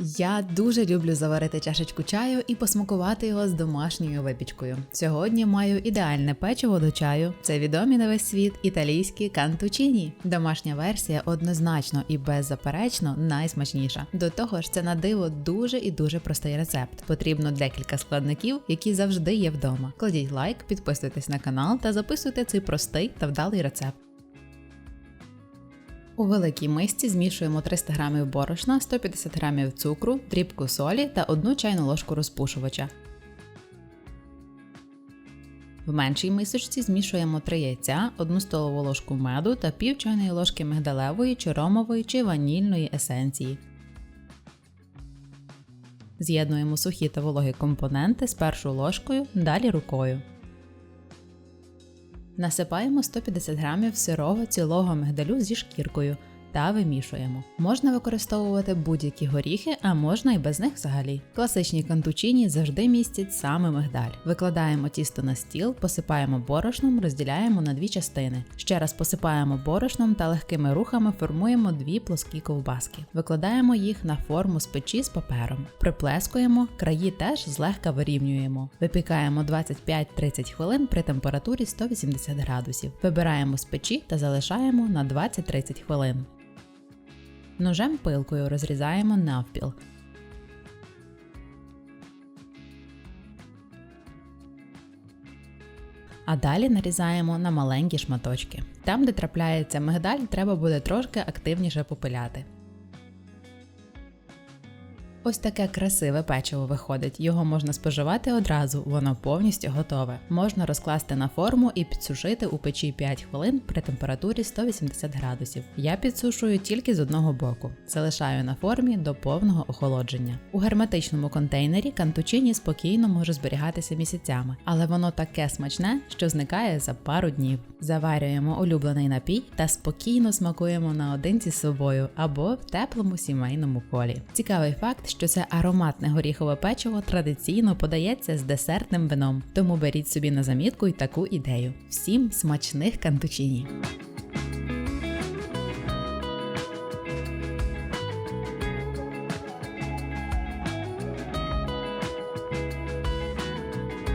Я дуже люблю заварити чашечку чаю і посмакувати його з домашньою випічкою. Сьогодні маю ідеальне печиво до чаю. Це відомі на весь світ італійські кантучіні. Домашня версія однозначно і беззаперечно найсмачніша. До того ж, це на диво дуже і дуже простий рецепт. Потрібно декілька складників, які завжди є вдома. Кладіть лайк, підписуйтесь на канал та записуйте цей простий та вдалий рецепт. У великій мисці змішуємо 300 г борошна, 150 г цукру, дрібку солі та 1 чайну ложку розпушувача. В меншій мисочці змішуємо 3 яйця, 1 столову ложку меду та пів чайної ложки мигдалевої чи ромової чи ванільної есенції. З'єднуємо сухі та вологі компоненти спершу ложкою, далі рукою. Насипаємо 150 г сирого цілого мигдалю зі шкіркою та вимішуємо. Можна використовувати будь-які горіхи, а можна і без них взагалі. Класичні кантучині завжди містять саме мигдаль. Викладаємо тісто на стіл, посипаємо борошном, розділяємо на дві частини. Ще раз посипаємо борошном та легкими рухами формуємо дві плоскі ковбаски. Викладаємо їх на форму з печі з папером. Приплескуємо, краї теж злегка вирівнюємо. Випікаємо 25-30 хвилин при температурі 180 градусів. Вибираємо з печі та залишаємо на 20-30 хвилин. Ножем пилкою розрізаємо навпіл. А далі нарізаємо на маленькі шматочки. Там, де трапляється мигдаль, треба буде трошки активніше попиляти. Ось таке красиве печиво виходить. Його можна споживати одразу, воно повністю готове. Можна розкласти на форму і підсушити у печі 5 хвилин при температурі 180 градусів. Я підсушую тільки з одного боку. Залишаю на формі до повного охолодження. У герметичному контейнері кантучині спокійно може зберігатися місяцями, але воно таке смачне, що зникає за пару днів. Заварюємо улюблений напій та спокійно смакуємо наодинці з собою або в теплому сімейному колі. Цікавий факт, що це ароматне горіхове печиво традиційно подається з десертним вином. Тому беріть собі на замітку й таку ідею. Всім смачних кантучині!